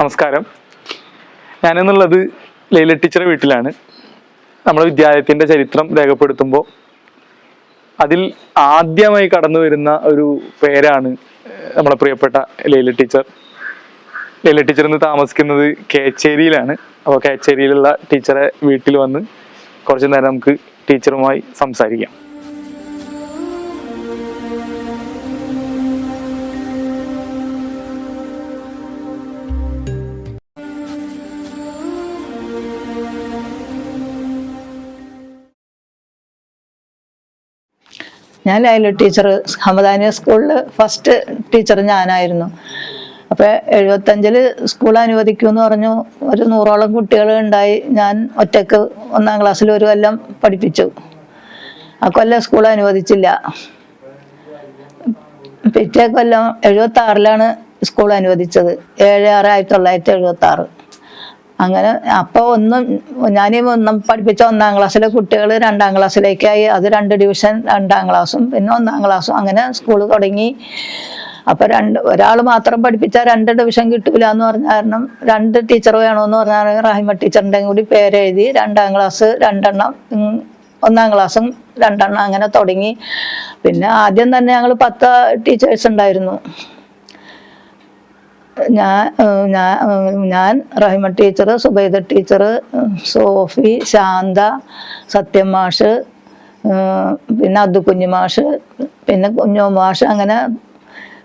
നമസ്കാരം. ഞാനെന്നുള്ളത് ലൈല ടീച്ചറെ വീട്ടിലാണ്. നമ്മുടെ വിദ്യാലയത്തിന്റെ ചരിത്രം രേഖപ്പെടുത്തുമ്പോൾ അതിൽ ആദ്യമായി കടന്നു വരുന്ന ഒരു പേരാണ് നമ്മളെ പ്രിയപ്പെട്ട ലൈല ടീച്ചർ. ലൈല ടീച്ചർ ഇന്ന് താമസിക്കുന്നത് കേച്ചേരിയിലാണ്. അപ്പോൾ കേച്ചേരിയിലുള്ള ടീച്ചറെ വീട്ടിൽ വന്ന് കുറച്ച് നേരം നമുക്ക് ടീച്ചറുമായി സംസാരിക്കാം. ഞാൻ ലൈല ടീച്ചർ ഹമദാനിയ സ്കൂളിൽ ഫസ്റ്റ് ടീച്ചർ ഞാനായിരുന്നു. അപ്പോൾ എഴുപത്തഞ്ചിൽ സ്കൂൾ അനുവദിക്കുമെന്ന് പറഞ്ഞു. ഒരു നൂറോളം കുട്ടികൾ ഉണ്ടായി. ഞാൻ ഒറ്റയ്ക്ക് ഒന്നാം ക്ലാസ്സിൽ ഒരു കൊല്ലം പഠിപ്പിച്ചു. ആ കൊല്ലം സ്കൂൾ അനുവദിച്ചില്ല. പിറ്റേ കൊല്ലം എഴുപത്തി ആറിലാണ് സ്കൂൾ അനുവദിച്ചത്. ഏഴ് ആറ് ആയിരത്തി തൊള്ളായിരത്തി എഴുപത്തി ആറ് അങ്ങനെ അപ്പോൾ ഒന്നും ഞാൻ ഒന്നും പഠിപ്പിച്ച ഒന്നാം ക്ലാസ്സിലെ കുട്ടികൾ രണ്ടാം ക്ലാസ്സിലേക്കായി അത് രണ്ട് ഡിവിഷൻ രണ്ടാം ക്ലാസ്സും പിന്നെ ഒന്നാം ക്ലാസ്സും അങ്ങനെ സ്കൂൾ തുടങ്ങി. അപ്പൊ രണ്ട് ഒരാൾ മാത്രം പഠിപ്പിച്ചാൽ രണ്ട് ഡിവിഷൻ കിട്ടൂല എന്ന് പറഞ്ഞ കാരണം രണ്ട് ടീച്ചർ വേണമെന്ന് പറഞ്ഞാൽ റാഹിമ ടീച്ചറിന്റെ കൂടി പേരെഴുതി രണ്ടാം ക്ലാസ് രണ്ടെണ്ണം ഒന്നാം ക്ലാസ്സും രണ്ടെണ്ണം അങ്ങനെ തുടങ്ങി. പിന്നെ ആദ്യം തന്നെ ഞങ്ങൾ പത്ത് ടീച്ചേഴ്സ് ഉണ്ടായിരുന്നു. ഞാൻ ഞാൻ ഞാൻ Rahima teacher Subaida teacher Sophie Shantha Sathyam മാഷ് പിന്നെ അബ്ദു കുഞ്ഞു മാഷ് പിന്നെ കുഞ്ഞോ മാഷ് അങ്ങനെ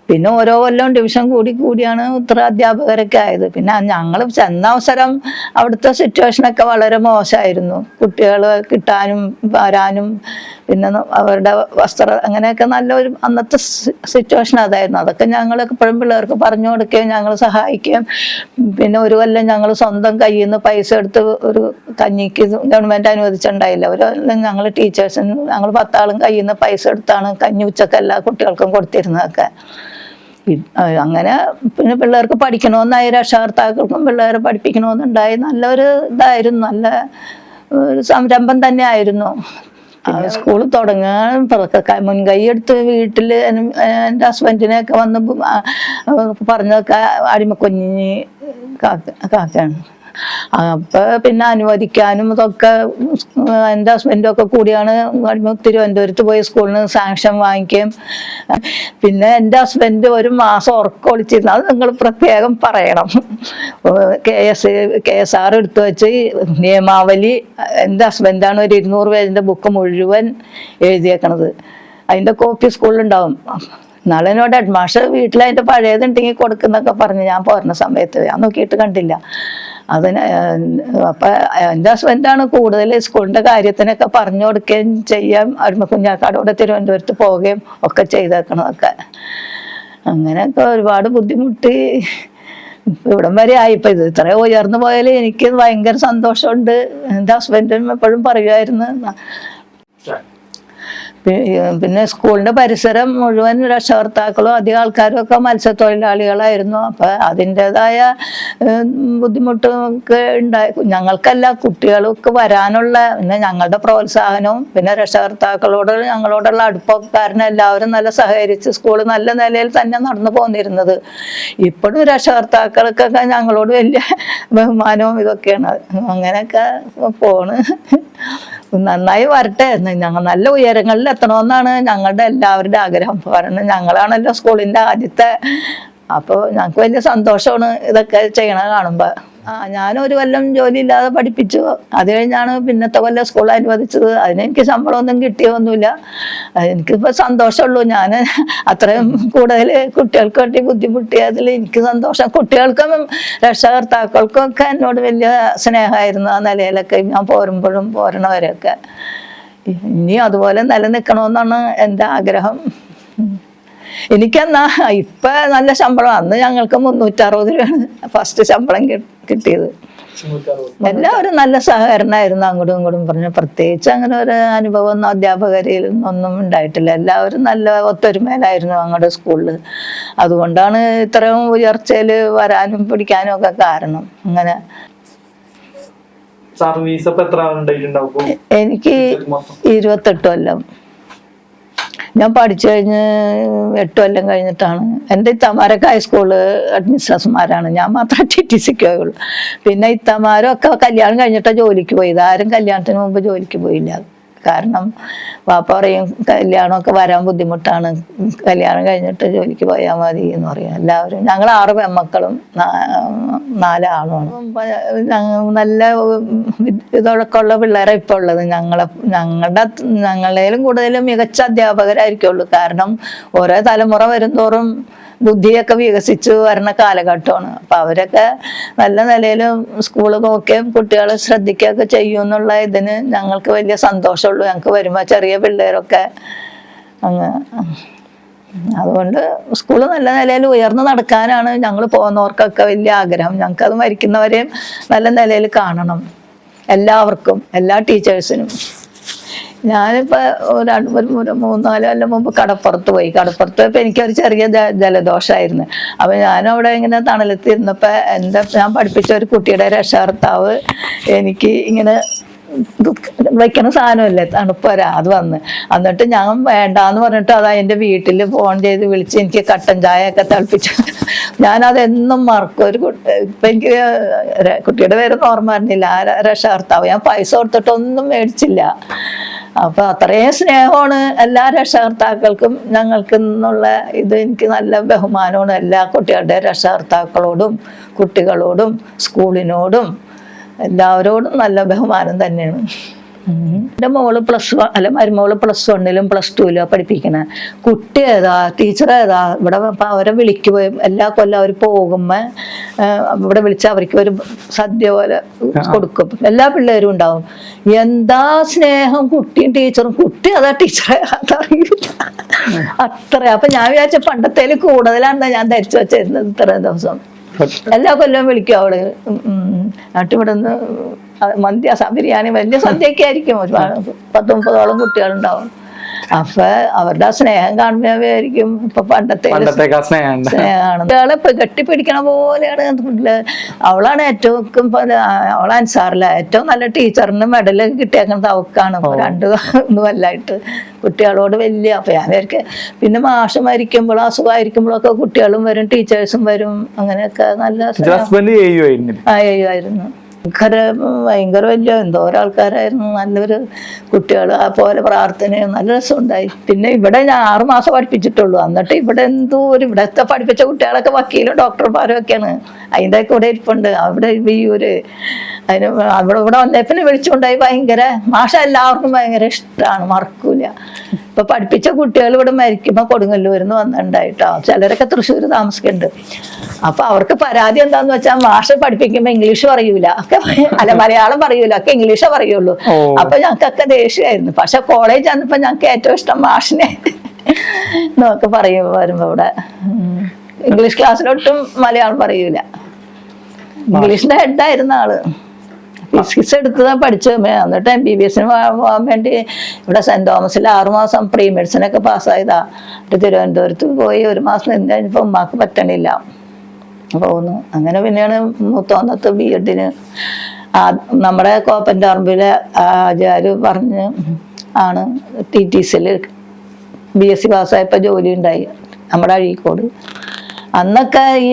പിന്നെ ഓരോ കൊല്ലം ഡിവിഷൻ കൂടി കൂടിയാണ് ഉത്തര അധ്യാപകരൊക്കെ ആയത്. പിന്നെ ഞങ്ങൾ ചെന്ന അവസരം അവിടുത്തെ സിറ്റുവേഷനൊക്കെ വളരെ മോശമായിരുന്നു. കുട്ടികൾ കിട്ടാനും വരാനും പിന്നെ അവരുടെ വസ്ത്ര അങ്ങനെയൊക്കെ നല്ലൊരു അന്നത്തെ സിറ്റുവേഷൻ അതായിരുന്നു. അതൊക്കെ ഞങ്ങൾ എപ്പോഴും പിള്ളേർക്ക് പറഞ്ഞു കൊടുക്കുകയും ഞങ്ങൾ സഹായിക്കുകയും പിന്നെ ഒരു കൊല്ലം ഞങ്ങൾ സ്വന്തം കയ്യിൽ നിന്ന് പൈസ എടുത്ത് ഒരു കഞ്ഞിക്ക് ഗവൺമെന്റ് അനുവദിച്ചിട്ടുണ്ടായില്ല. ഒരു കൊല്ലം ഞങ്ങൾ ടീച്ചേഴ്സിന് ഞങ്ങൾ പത്താളും കയ്യിൽ നിന്ന് പൈസ എടുത്താണ് കഞ്ഞി ഉച്ചയ്ക്ക് എല്ലാ കുട്ടികൾക്കും കൊടുത്തിരുന്നതൊക്കെ. അങ്ങനെ പിന്നെ പിള്ളേർക്ക് പഠിക്കണമെന്നായി രക്ഷകർത്താക്കൾക്കും പിള്ളേരെ പഠിപ്പിക്കണമെന്നുണ്ടായി. നല്ലൊരു ഇതായിരുന്നു. നല്ല ഒരു സംരംഭം തന്നെ ആയിരുന്നു. സ്കൂൾ തുടങ്ങാൻ മുൻകൈ എടുത്ത് വീട്ടിൽ എന്റെ ഹസ്ബൻഡിനെയൊക്കെ വന്ന് പറഞ്ഞതൊക്കെ അടിമക്കുഞ്ഞി കാക്ക കാക്കയാണ്. അപ്പൊ പിന്നെ അനുവദിക്കാനും ഇതൊക്കെ എന്റെ ഹസ്ബൻഡും ഒക്കെ കൂടിയാണ് തിരുവനന്തപുരത്ത് പോയി സ്കൂളിന് സാങ്ഷൻ വാങ്ങിക്കുകയും. പിന്നെ എന്റെ ഹസ്ബൻഡ് ഒരു മാസം ഉറക്കൊളിച്ചിരുന്നു അത് നിങ്ങൾ പ്രത്യേകം പറയണം. K S K S R എടുത്തു വെച്ച് നിയമാവലി എന്റെ ഹസ്ബൻഡാണ് ഒരു ഇരുന്നൂറ് പേജിന്റെ ബുക്ക് മുഴുവൻ എഴുതിയേക്കണത്. അതിന്റെ കോപ്പി സ്കൂളിലുണ്ടാവും നാളെ എന്നോട് അഡ്മാഷ മാഷ് വീട്ടിൽ അതിന്റെ പഴയതുണ്ടെങ്കിൽ കൊടുക്കുന്നൊക്കെ പറഞ്ഞ് ഞാൻ പോരുന്ന സമയത്ത്. ഞാൻ നോക്കിയിട്ട് കണ്ടില്ല. അതിന് അപ്പം എന്റെ ഹസ്ബൻഡാണ് കൂടുതൽ സ്കൂളിന്റെ കാര്യത്തിനൊക്കെ പറഞ്ഞു കൊടുക്കുകയും ചെയ്യാം. അരുമ കുഞ്ഞാക്കാടോടെ തിരുവനന്തപുരത്ത് പോവുകയും ഒക്കെ ചെയ്തേക്കണതൊക്കെ. അങ്ങനെയൊക്കെ ഒരുപാട് ബുദ്ധിമുട്ടി. ഇവിടം വരെ ആയിപ്പോൾ ഇത് ഇത്ര ഉയർന്നു പോയാൽ എനിക്ക് ഭയങ്കര സന്തോഷമുണ്ട്. എന്റെ ഹസ്ബൻഡും എപ്പോഴും പറയുമായിരുന്നു. പിന്നെ സ്കൂളിന്റെ പരിസരം മുഴുവൻ രക്ഷകർത്താക്കളും അധികം ആൾക്കാരും ഒക്കെ മത്സ്യത്തൊഴിലാളികളായിരുന്നു. അപ്പൊ അതിന്റെതായ ബുദ്ധിമുട്ടൊക്കെ ഉണ്ടായി. ഞങ്ങൾക്കല്ല കുട്ടികൾക്ക് വരാനുള്ള പിന്നെ ഞങ്ങളുടെ പ്രോത്സാഹനവും പിന്നെ രക്ഷകർത്താക്കളോട് ഞങ്ങളോടുള്ള അടുപ്പക്കാരനും എല്ലാവരും നല്ല സഹകരിച്ച് സ്കൂൾ നല്ല നിലയിൽ തന്നെ നടന്നു പോന്നിരുന്നത്. ഇപ്പോഴും രക്ഷകർത്താക്കൾക്കൊക്കെ ഞങ്ങളോട് വലിയ ബഹുമാനവും ഇതൊക്കെയാണ്. അങ്ങനെയൊക്കെ പോണ്. നന്നായി വരട്ടെ. ഞങ്ങൾ നല്ല ഉയരങ്ങളിൽ എത്തണമെന്നാണ് ഞങ്ങളുടെ എല്ലാവരുടെ ആഗ്രഹം. കാരണം ഞങ്ങളാണല്ലോ സ്കൂളിന്റെ ആദ്യത്തെ. അപ്പോൾ ഞങ്ങൾക്ക് വലിയ സന്തോഷമാണ് ഇതൊക്കെ ചെയ്യണത് കാണുമ്പോൾ ആ ഒരു കൊല്ലം ജോലി ഇല്ലാതെ പഠിപ്പിച്ചു. അത് കഴിഞ്ഞാണ് പിന്നത്തെ കൊല്ലം സ്കൂൾ അനുവദിച്ചത് അതിനെനിക്ക് ശമ്പളമൊന്നും കിട്ടിയൊന്നുമില്ല എനിക്കിപ്പോൾ സന്തോഷമുള്ളൂ. ഞാൻ അത്രയും കൂടുതൽ കുട്ടികൾക്ക് വേണ്ടി ബുദ്ധിമുട്ടിയതിൽ എനിക്ക് സന്തോഷം. കുട്ടികൾക്കും രക്ഷകർത്താക്കൾക്കും ഒക്കെ എന്നോട് വലിയ സ്നേഹമായിരുന്നു ആ നിലയിലൊക്കെ ഞാൻ പോരുമ്പോഴും പോരണവരെയൊക്കെ. ഇനി അതുപോലെ നിലനിൽക്കണമെന്നാണ് എന്റെ ആഗ്രഹം. എനിക്കെന്നാ ഇപ്പൊ നല്ല ശമ്പളം. അന്ന് ഞങ്ങൾക്ക് മുന്നൂറ്ററുപത് രൂപയാണ് ഫസ്റ്റ് ശമ്പളം കിട്ടിയത്. എല്ലാവരും നല്ല സഹകരണമായിരുന്നു അങ്ങോട്ടും ഇങ്ങോട്ടും പറഞ്ഞു. പ്രത്യേകിച്ച് അങ്ങനെ ഒരു അനുഭവം ഒന്നും അധ്യാപകരിൽ ഒന്നും ഉണ്ടായിട്ടില്ല. എല്ലാവരും നല്ല ഒത്തൊരുമയിലായിരുന്നു ഞങ്ങളുടെ സ്കൂളിൽ അതുകൊണ്ടാണ് ഇത്രയും ഉയർച്ചയിൽ വരാനും പിടിക്കാനും ഒക്കെ കാരണം. അങ്ങനെ. സർവീസ് എനിക്ക് ഇരുപത്തെട്ട് കൊല്ലം. ഞാൻ പഠിച്ചു കഴിഞ്ഞ് എട്ട് കൊല്ലം കഴിഞ്ഞിട്ടാണ്. എന്റെ ഇത്തമാരൊക്കെ ഹൈസ്കൂൾ അഡ്മിനിസ്ട്രേഷന്മാരാണ് ഞാൻ മാത്രം ടി ടി സിക്ക് പിന്നെ ഇത്തമാരും ഒക്കെ കല്യാണം കഴിഞ്ഞിട്ടാണ് ജോലിക്ക് പോയത്. ആരും കല്യാണത്തിന് മുമ്പ് ജോലിക്ക് പോയില്ല. കാരണം വാപ്പ പറയും കല്യാണമൊക്കെ വരാൻ ബുദ്ധിമുട്ടാണ്. കല്യാണം കഴിഞ്ഞിട്ട് ജോലിക്ക് പോയാൽ മതി എന്ന് പറയും. എല്ലാവരും ഞങ്ങൾ ആറ് പെമ്മക്കളും നാ- നാല് ആളുമാണ് അപ്പം ഞങ്ങ നല്ല ഇതൊക്കെ ഉള്ള പിള്ളേരെ ഇപ്പോൾ ഉള്ളത്. ഞങ്ങളെ ഞങ്ങളുടെ ഞങ്ങളേലും കൂടുതലും മികച്ച അധ്യാപകരായിരിക്കുള്ളൂ. കാരണം ഓരോ തലമുറ വരുംതോറും ബുദ്ധിയൊക്കെ വികസിച്ചു വരുന്ന കാലഘട്ടമാണ്. അപ്പൊ അവരൊക്കെ നല്ല നിലയിലും സ്കൂളൊക്കെ ഒക്കെ കുട്ടികളെ ശ്രദ്ധിക്കുകയൊക്കെ ചെയ്യും എന്നുള്ള ഇതിന് ഞങ്ങൾക്ക് വലിയ സന്തോഷമുള്ളൂ. ഞങ്ങൾക്ക് വരുമ്പോൾ ചെറിയ പിള്ളേരൊക്കെ അങ്ങ് അതുകൊണ്ട് സ്കൂൾ നല്ല നിലയിൽ ഉയർന്നു നടക്കാനാണ് ഞങ്ങൾ പോകുന്നവർക്കൊക്കെ വലിയ ആഗ്രഹം. ഞങ്ങൾക്ക് അത് മരിക്കുന്നവരെയും നല്ല നിലയിൽ കാണണം. എല്ലാവർക്കും എല്ലാ ടീച്ചേഴ്സിനും. ഞാനിപ്പോ ഒരു ഒരു മൂന്നാൽ കൊല്ലം മുമ്പ് കടപ്പുറത്ത് പോയി. കടപ്പുറത്ത് പോയപ്പോ എനിക്കൊരു ചെറിയ ജലദോഷമായിരുന്നു അപ്പൊ ഞാനവിടെ ഇങ്ങനെ തണലത്തിരുന്നപ്പോ എന്താ ഞാൻ പഠിപ്പിച്ച ഒരു കുട്ടിയുടെ രക്ഷകർത്താവ് എനിക്ക് ഇങ്ങനെ വെക്കണ സാധനമല്ലേ തണുപ്പ് വരാ അത് വന്ന്. എന്നിട്ട് ഞാൻ വേണ്ടാന്ന് പറഞ്ഞിട്ട് അതാ എന്റെ വീട്ടിൽ ഫോൺ ചെയ്ത് വിളിച്ച് എനിക്ക് കട്ടൻ ചായ ഒക്കെ തിളപ്പിച്ചു ഞാൻ അതെന്നും മറക്കും. ഒരു കുട്ടി ഇപ്പൊ എനിക്ക് കുട്ടിയുടെ പേരൊന്നും ഓർമ്മ വരുന്നില്ല. ആ രക്ഷകർത്താവ്. ഞാൻ പൈസ കൊടുത്തിട്ടൊന്നും മേടിച്ചില്ല. അപ്പൊ അത്രയും സ്നേഹമാണ് എല്ലാ രക്ഷകർത്താക്കൾക്കും ഞങ്ങൾക്ക് എന്നുള്ള ഇത് എനിക്ക് നല്ല ബഹുമാനമാണ് എല്ലാ കുട്ടികളുടെ രക്ഷകർത്താക്കളോടും കുട്ടികളോടും സ്കൂളിനോടും എല്ലാവരോടും നല്ല ബഹുമാനം തന്നെയാണ്. എന്റെ മോൾ പ്ലസ് വൺ അല്ല മരുമോൾ പ്ലസ് വണ്ണിലും പ്ലസ് ടുവിലും പഠിപ്പിക്കണേ. കുട്ടി ഏതാ ടീച്ചർ ഏതാ ഇവിടെ അവരെ വിളിക്കുകയും എല്ലാ കൊല്ലം അവർ പോകുമ്പോൾ ഇവിടെ വിളിച്ച അവർക്ക് ഒരു സദ്യ പോലെ കൊടുക്കും. എല്ലാ പിള്ളേരും ഉണ്ടാവും. എന്താ സ്നേഹം കുട്ടിയും ടീച്ചറും കുട്ടി അതാ ടീച്ചറെ അതറിയില്ല. അത്ര. അപ്പൊ ഞാൻ വിചാരിച്ച പണ്ടത്തേൽ കൂടുതലാണ് ഞാൻ ധരിച്ചു വെച്ചിരുന്നത് ഇത്രയും ദിവസം. എല്ലാ കൊല്ലവും വിളിക്കും അവൾ നാട്ടിവിടുന്ന് മന്തി ബിരിയാണി വലിയ സദ്യയൊക്കെ ആയിരിക്കും. ഒരുപാട് പത്ത് മുപ്പതോളം കുട്ടികളുണ്ടാവും. അപ്പൊ അവരുടെ ആ സ്നേഹം കാണുമ്പോഴായിരിക്കും ഇപ്പൊ പണ്ടത്തെ സ്നേഹമാണ്. ഇപ്പൊ കെട്ടിപ്പിടിക്കണ പോലെയാണ് അവളാണ് ഏറ്റവും അവള അവൾ അൻസാറില്ല ഏറ്റവും നല്ല ടീച്ചറിന് മെഡൽ കിട്ടിയേക്കുന്നത് അവക്കാണ്. രണ്ട് ഒന്നുമല്ലായിട്ട് കുട്ടികളോട് വലിയ അപ്പൊ ഞാൻ അവർക്ക് പിന്നെ മാഷ് മരിക്കുമ്പോഴും അസുഖമായിരിക്കുമ്പോഴൊക്കെ കുട്ടികളും വരും ടീച്ചേഴ്സും വരും. അങ്ങനെയൊക്കെ നല്ല ആ ചെയ്യുമായിരുന്നു ഭയങ്കര ഭയങ്കര വലിയ എന്തോരം ആൾക്കാരായിരുന്നു. നല്ലൊരു കുട്ടികൾ ആ പോലെ പ്രാർത്ഥനയും നല്ല രസമുണ്ടായി. പിന്നെ ഇവിടെ ഞാൻ ആറ് മാസം പഠിപ്പിച്ചിട്ടുള്ളൂ. എന്നിട്ട് ഇവിടെ എന്തോ ഒരു ഇവിടത്തെ പഠിപ്പിച്ച കുട്ടികളൊക്കെ വക്കീലും ഡോക്ടർമാരും ഒക്കെയാണ്. അതിന്റെ കൂടെ ഇരിപ്പുണ്ട്. അവിടെ വിയ്യൂര് അതിന് അവിടെ ഇവിടെ വന്നേപ്പിനെ വിളിച്ചുകൊണ്ടായി ഭയങ്കര മാഷ എല്ലാവർക്കും ഭയങ്കര ഇഷ്ടമാണ് മറക്കൂല. ഇപ്പൊ പഠിപ്പിച്ച കുട്ടികൾ ഇവിടെ മരിക്കുമ്പോ കൊടുങ്ങല്ലൂരിന്ന് വന്നിട്ടുണ്ടായിട്ടോ ചിലരൊക്കെ തൃശ്ശൂർ താമസിക്കുന്നുണ്ട് അപ്പൊ അവർക്ക് പരാതി എന്താന്ന് വെച്ചാൽ ഭാഷ പഠിപ്പിക്കുമ്പോ ഇംഗ്ലീഷ് പറയൂല. ഒക്കെ അല്ല മലയാളം പറയൂല. ഒക്കെ ഇംഗ്ലീഷേ പറയുള്ളൂ. അപ്പൊ ഞങ്ങൾക്കൊക്കെ ദേഷ്യമായിരുന്നു പക്ഷെ കോളേജ് വന്നപ്പോ ഞങ്ങൾക്ക് ഏറ്റവും ഇഷ്ടം മാഷിനെ എന്നൊക്കെ പറയും വരുമ്പോ ഇവിടെ. ഇംഗ്ലീഷ് ക്ലാസ്സിലൊട്ടും മലയാളം പറയൂല. ഇംഗ്ലീഷിന്റെ ഹെഡായിരുന്ന ആൾ. ഫിസിക്സ് എടുത്തതാണ് പഠിച്ചത്. എന്നിട്ട് എം ബി ബി എസിന് പോകാൻ വേണ്ടി ഇവിടെ സെന്റ് തോമസിൽ ആറുമാസം പ്രീ മെഡിസിനൊക്കെ പാസ്സായതാ. തിരുവനന്തപുരത്ത് പോയി ഒരു മാസം നിന്ന് കഴിഞ്ഞപ്പോൾ ഉമ്മാക്ക് പറ്റണില്ല. പോകുന്നു അങ്ങനെ പിന്നെയാണ് മൂത്തോന്നത്ത് ബി എഡിന് നമ്മുടെ കോപ്പന്റെ പറമ്പിലെ ആചാര് പറഞ്ഞ് ആണ് ടി ടി സിയിൽ ബി എസ് സി പാസ്സായപ്പോൾ ജോലി ഉണ്ടായി. നമ്മുടെ അഴീക്കോട്. അന്നൊക്കെ ഈ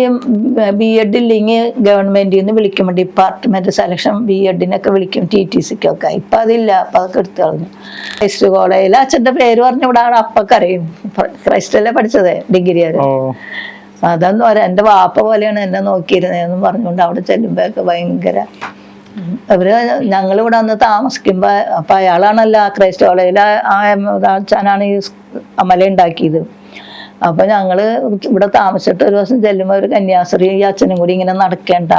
ബി എഡ് ഇല്ലെങ്കിൽ ഗവൺമെന്റിൽ നിന്ന് വിളിക്കുമ്പോൾ ഡിപ്പാർട്ട്മെന്റ് സെലക്ഷൻ ബി എഡിനൊക്കെ വിളിക്കും ടി ടി സിക്കൊക്കെ ഇപ്പം അതില്ല. അപ്പം അതൊക്കെ എടുത്തു കളഞ്ഞു. ക്രൈസ്റ്റ് കോളേജിൽ അച്ഛന്റെ പേര് പറഞ്ഞ ഇവിടെ ആണ് അപ്പൊക്കെ അറിയും. ക്രൈസ്റ്റല്ലേ പഠിച്ചത് ഡിഗ്രി വരെ. അതൊന്നും പറയാം എന്റെ വാപ്പ പോലെയാണ് എന്നെ നോക്കിയിരുന്നതെന്ന് പറഞ്ഞുകൊണ്ട് അവിടെ ചെല്ലുമ്പോഴൊക്കെ ഭയങ്കര അവർ ഞങ്ങൾ ഇവിടെ വന്ന് താമസിക്കുമ്പോ അപ്പൊ അയാളാണല്ലോ ക്രൈസ്റ്റ് കോളേജിലെ ആ അച്ഛനാണ് ഈ അമല ഉണ്ടാക്കിയത്. അപ്പൊ ഞങ്ങൾ ഇവിടെ താമസിച്ചിട്ട് ഒരു ദിവസം ചെല്ലുമ്പോ ഒരു കന്യാസ്ത്രീ ഈ അച്ഛനും കൂടി ഇങ്ങനെ നടക്കേണ്ട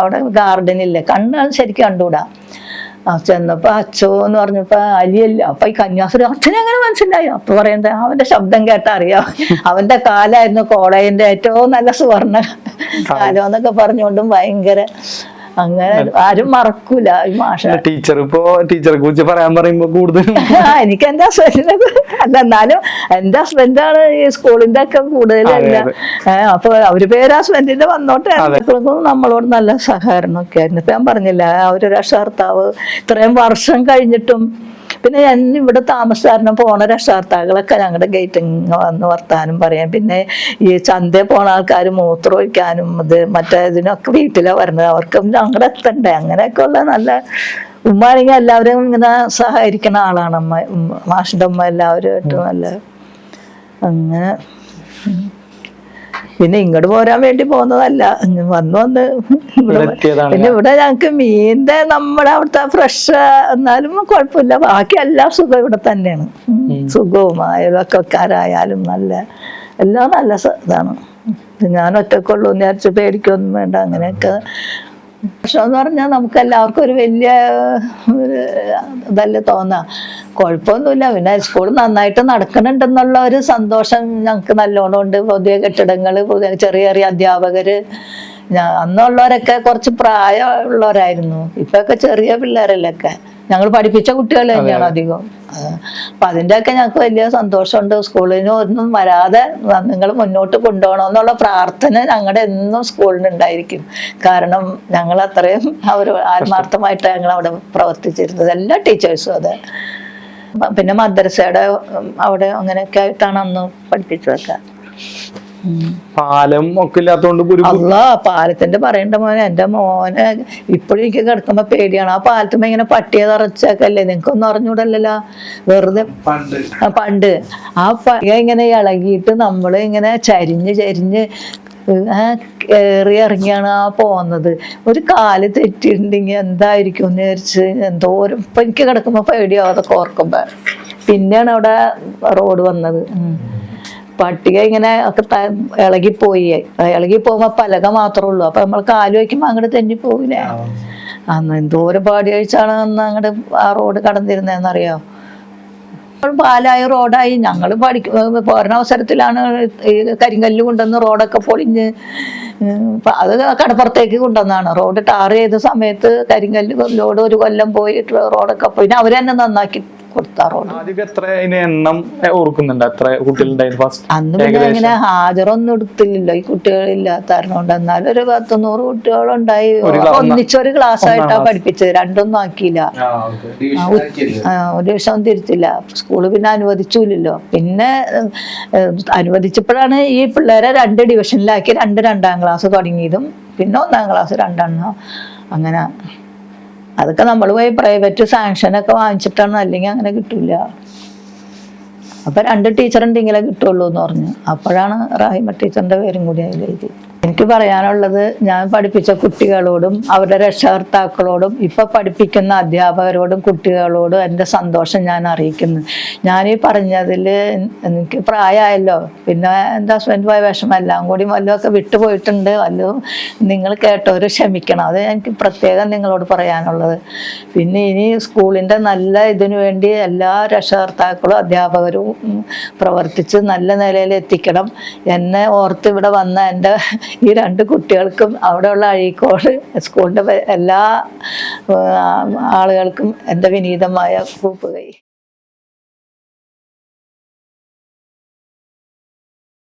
അവിടെ ഗാർഡൻ ഇല്ലേ? കണ്ണ് ശരിക്കും കണ്ടുകൂടാ ആ ചെന്നപ്പോ അച്ഛോ എന്ന് പറഞ്ഞപ്പോ അലിയല്ല. അപ്പൊ ഈ കന്യാസ്ത്രീ അച്ഛനെ അങ്ങനെ മനസ്സിലായി. അപ്പൊ പറയുന്നത് അവന്റെ ശബ്ദം കേട്ടാ അറിയാം അവന്റെ കാലായിരുന്നു കോളേജിന്റെ ഏറ്റവും നല്ല സുവർണ കാലം എന്നൊക്കെ പറഞ്ഞുകൊണ്ടും ഭയങ്കര അങ്ങനെ ആരും മറക്കൂല. ഈ മാഷ. ടീച്ചർ ഇപ്പോ ടീച്ചറെ കുറിച്ച് പറയാൻ പറയുമ്പോ കൂടുതലും എനിക്ക് എന്റെ ഹസ്ബൻഡിനെ അല്ല എന്നാലും എന്റെ ഹസ്ബൻഡാണ് ഈ സ്കൂളിന്റെ ഒക്കെ. ഏ, അപ്പൊ അവർ പേര് ഹസ്ബൻഡിന്റെ വന്നോട്ടെ. നമ്മളോട് നല്ല സഹകരണം ഒക്കെ ആയിരുന്നു. ഇപ്പൊ ഞാൻ പറഞ്ഞില്ല ആ ഒരു രക്ഷകർത്താവ് ഇത്രയും വർഷം കഴിഞ്ഞിട്ടും പിന്നെ ഞാൻ ഇവിടെ താമസിച്ചാരണം പോണ രക്ഷകർത്താക്കളൊക്കെ ഞങ്ങളുടെ ഗേറ്റ് വന്ന് വർത്താനം പറയാം പിന്നെ ഈ ചന്ത പോണ ആൾക്കാർ മൂത്രം ഒഴിക്കാനും ഇത് മറ്റേ ഇതിനൊക്കെ വീട്ടിലാണ് വരുന്നത്. അവർക്കും ഞങ്ങളുടെ എത്തണ്ടേ? അങ്ങനെയൊക്കെ ഉള്ള നല്ല ഉമ്മ ആണെങ്കിൽ എല്ലാവരും ഇങ്ങനെ സഹകരിക്കുന്ന ആളാണ് അമ്മ മാഷിന്റെ ഉമ്മ എല്ലാവരുമായിട്ട് നല്ല അങ്ങനെ. പിന്നെ ഇങ്ങോട്ട് പോരാൻ വേണ്ടി പോകുന്നതല്ല. വന്ന് വന്ന് പിന്നെ ഇവിടെ ഞങ്ങക്ക് മീനിന്റെ നമ്മുടെ അവിടുത്തെ ഫ്രഷ് എന്നാലും കുഴപ്പമില്ല. ബാക്കി എല്ലാ സുഖം ഇവിടെ തന്നെയാണ്. സുഖവും അയൽവക്കക്കാരായാലും നല്ല എല്ലാം നല്ല ഇതാണ്. ഞാൻ ഒറ്റക്കുള്ളൂ എന്ന് വിചാരിച്ച് പേടിക്കൊന്നും വേണ്ട. അങ്ങനെയൊക്കെ. പക്ഷെ എന്ന് പറഞ്ഞാൽ നമുക്ക് എല്ലാവർക്കും ഒരു വലിയ ഒരു ഇതല്ലേ തോന്നാ. കുഴപ്പമൊന്നുമില്ല. പിന്നെ സ്കൂൾ നന്നായിട്ട് നടക്കുന്നുണ്ടെന്നുള്ള ഒരു സന്തോഷം ഞങ്ങൾക്ക് നല്ലോണം ഉണ്ട്. പുതിയ കെട്ടിടങ്ങൾ പുതിയ ചെറിയ ചെറിയ അധ്യാപകര്. അന്നുള്ളവരൊക്കെ കുറച്ച് പ്രായമുള്ളവരായിരുന്നു. ഇപ്പൊക്കെ ചെറിയ പിള്ളേരല്ലൊക്കെ. ഞങ്ങൾ പഠിപ്പിച്ച കുട്ടികൾ തന്നെയാണ് അധികം അപ്പൊ അതിന്റെയൊക്കെ ഞങ്ങൾക്ക് വലിയ സന്തോഷമുണ്ട്. സ്കൂളിന് ഒന്നും വരാതെ നിങ്ങൾ മുന്നോട്ട് കൊണ്ടുപോകണം എന്നുള്ള പ്രാർത്ഥന ഞങ്ങളുടെ എന്നും സ്കൂളിനുണ്ടായിരിക്കും കാരണം ഞങ്ങൾ അത്രയും അവർ ആത്മാർത്ഥമായിട്ട് ഞങ്ങൾ അവിടെ പ്രവർത്തിച്ചിരുന്നത്. എല്ലാ ടീച്ചേഴ്സും അതെ. പിന്നെ മദ്രസയുടെ അവിടെ അങ്ങനെയൊക്കെ ആയിട്ടാണ് അന്ന് പഠിപ്പിച്ചതൊക്കെ. വെക്കാൻ പാലം ഒക്കെ ഇല്ലാത്തോണ്ട് അല്ല പാലത്തിന്റെ പറയണ്ട മോനെ എന്റെ മോനെ ഇപ്പോഴും എനിക്ക് കിടക്കുമ്പോ പേടിയാണ്. ആ പാലത്തുമ്പോ ഇങ്ങനെ പട്ടിയെ തറച്ചേക്കല്ലേ നിനക്കൊന്നും അറിഞ്ഞൂടല്ലോ വെറുതെ പണ്ട്. ആ പണ്ട്. ആ പക ഇങ്ങനെ ഇളകിയിട്ട് നമ്മൾ ഇങ്ങനെ ചരിഞ്ഞ് ചരിഞ്ഞ് കയറി ഇറങ്ങിയാണ് ആ പോകുന്നത് ഒരു കാൽ തെറ്റിയിട്ടുണ്ടെങ്കിൽ എന്തായിരിക്കും എന്ന് വിചാരിച്ച് എന്തോരം ഇപ്പൊ എനിക്ക് കിടക്കുമ്പോ പേടിയാവും അതൊക്കെ ഓർക്കുമ്പോ. പിന്നെയാണ് അവിടെ റോഡ് വന്നത്. പട്ടിക ഇങ്ങനെ ഒക്കെ ഇളകിപ്പോയി. ഇളകി പോകുമ്പോ പലക മാത്രമേ ഉള്ളൂ. അപ്പൊ നമ്മൾ കാൽ വയ്ക്കുമ്പോ അങ്ങോട്ട് തെന്നി പോകില്ലേ അന്ന് എന്തോരം പാടി കഴിച്ചാണ് അന്ന് അങ്ങോട്ട് ആ റോഡ് കടന്നിരുന്നതെന്നറിയോ? ഇപ്പോൾ പാലായി റോഡായി. ഞങ്ങൾ പഠിക്കും പോരണ അവസരത്തിലാണ് ഈ കരിങ്കല്ല് കൊണ്ടുവന്ന് റോഡൊക്കെ പൊളിഞ്ഞ് അത് കടപ്പുറത്തേക്ക് കൊണ്ടുവന്നാണ് റോഡ് ടാർ ചെയ്ത സമയത്ത് കരിങ്കല്ല് ലോഡ് ഒരു കൊല്ലം പോയിട്ട് റോഡൊക്കെ പോയി അവർ തന്നെ നന്നാക്കി. ആദ്യമൊക്കെ എത്ര അതിന് എണ്ണം ഓർക്കുന്നുണ്ട്? എത്ര കുട്ടികളുണ്ടായിരുന്നു ഫസ്റ്റ് അന്ന് പിന്നെ അങ്ങനെ ഹാജറൊന്നും എടുത്തില്ലല്ലോ. ഈ കുട്ടികളില്ലാത്ത കാരണം കൊണ്ട് എന്നാലും ഒരു പത്തൊന്നൂറ് നൂറ് കുട്ടികളുണ്ടായി ഒന്നിച്ചൊരു ക്ലാസ് ആയിട്ടാ പഠിപ്പിച്ചത്. രണ്ടൊന്നും ആക്കിയില്ല. ഒരു ദിവസം തിരിച്ചില്ല സ്കൂൾ പിന്നെ അനുവദിച്ചില്ലല്ലോ. പിന്നെ അനുവദിച്ചപ്പോഴാണ് ഈ പിള്ളേരെ രണ്ട് ഡിവിഷനിലാക്കി രണ്ട് രണ്ടാം ക്ലാസ് തുടങ്ങിയതും പിന്നെ ഒന്നാം ക്ലാസ് രണ്ടെണ്ണം. അങ്ങനെ അതൊക്കെ നമ്മൾ പോയി പ്രൈവറ്റ് സാങ്ഷനൊക്കെ വാങ്ങിച്ചിട്ടാണ്. അല്ലെങ്കിൽ അങ്ങനെ കിട്ടില്ല അപ്പൊ രണ്ട് ടീച്ചർ ഉണ്ടെങ്കിലേ കിട്ടുള്ളൂ എന്ന് പറഞ്ഞു. അപ്പോഴാണ് റാഹിമ ടീച്ചറിന്റെ പേരും കൂടി അതിൽ എനിക്ക് പറയാനുള്ളത് ഞാൻ പഠിപ്പിച്ച കുട്ടികളോടും അവരുടെ രക്ഷകർത്താക്കളോടും ഇപ്പൊ പഠിപ്പിക്കുന്ന അധ്യാപകരോടും കുട്ടികളോടും എന്റെ സന്തോഷം ഞാൻ അറിയിക്കുന്നു. ഈ പറഞ്ഞതിൽ എനിക്ക് പ്രായമായല്ലോ പിന്നെ എന്റെ ഹസ്ബൻഡ് പോയ വിഷമം എല്ലാം കൂടി വല്ലതൊക്കെ വിട്ടുപോയിട്ടുണ്ട്. വല്ലതും നിങ്ങൾ കേട്ടവർ ക്ഷമിക്കണം. അത് എനിക്ക് പ്രത്യേകം നിങ്ങളോട് പറയാനുള്ളത്. പിന്നെ ഇനി സ്കൂളിന്റെ നല്ല ഇതിനു വേണ്ടി എല്ലാ രക്ഷകർത്താക്കളും അധ്യാപകരും പ്രവർത്തിച്ച് നല്ല നിലയിൽ എത്തിക്കണം. എന്നെ ഓർത്ത് ഇവിടെ വന്ന എന്റെ ഈ രണ്ട് കുട്ടികൾക്കും അവിടെയുള്ള അഴീക്കോട് സ്കൂളിന്റെ എല്ലാ ആളുകൾക്കും എന്റെ വിനീതമായ കൂപ്പുകൈ.